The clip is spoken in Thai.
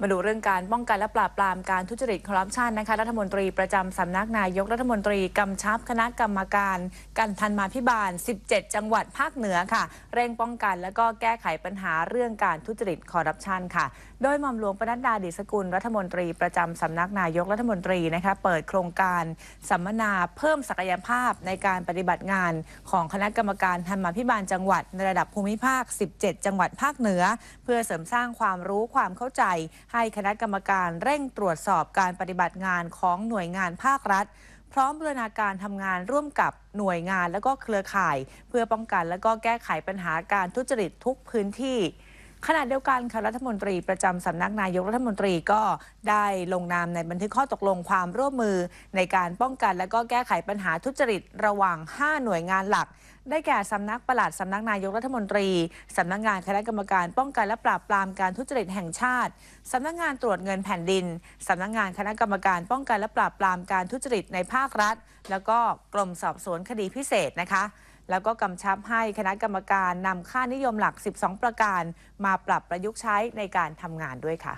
มาดูเรื่องการป้องกันและปราบปรามการทุจริตคอร์รัปชันนะคะรัฐมนตรีประจำสำนักนายกรัฐมนตรีกำชับคณะกรรมการการทันมาพิบาล 17 จังหวัดภาคเหนือค่ะ เร่งป้องกันและก็แก้ไขปัญหาเรื่องการทุจริตคอร์รัปชันค่ะ โดยหม่อมหลวงปนัดดาดิสกุลรัฐมนตรีประจำสำนักนายกรัฐมนตรีนะคะเปิดโครงการสัมมนาเพิ่มศักยภาพในการปฏิบัติงานของคณะกรรมการธรรมาภิบาลจังหวัดในระดับภูมิภาค 17 จังหวัดภาคเหนือ เพื่อเสริมสร้างความรู้ความเข้าใจให้คณะกรรมการเร่งตรวจสอบการปฏิบัติงานของหน่วยงานภาครัฐ พร้อมบูรณาการทำงานร่วมกับหน่วยงานและก็เครือข่าย เพื่อป้องกันและก็แก้ไขปัญหาการทุจริตทุกพื้นที่ ขณะเดียวกันค่ะรัฐมนตรีประจำสำนักนายกรัฐมนตรีก็ได้ลงนามในบันทึกข้อตกลงความร่วมมือ ในการป้องกันและก็แก้ไขปัญหาทุจริตระหว่าง 5 หน่วยงานหลัก ได้แก่สำนักปลัดสำนักนายกรัฐมนตรีสำนักงานคณะกรรมการป้องกันและปราบปรามการทุจริตแห่งชาติสำนักงานตรวจเงินแผ่นดินสำนักงานคณะกรรมการป้องกันและปราบปรามการทุจริตในภาครัฐ แล้วก็กรมสอบสวนคดีพิเศษนะคะ แล้วก็กำชับให้คณะกรรมการนำค่านิยมหลัก 12 ประการ มาปรับประยุกต์ใช้ในการทำงานด้วยค่ะ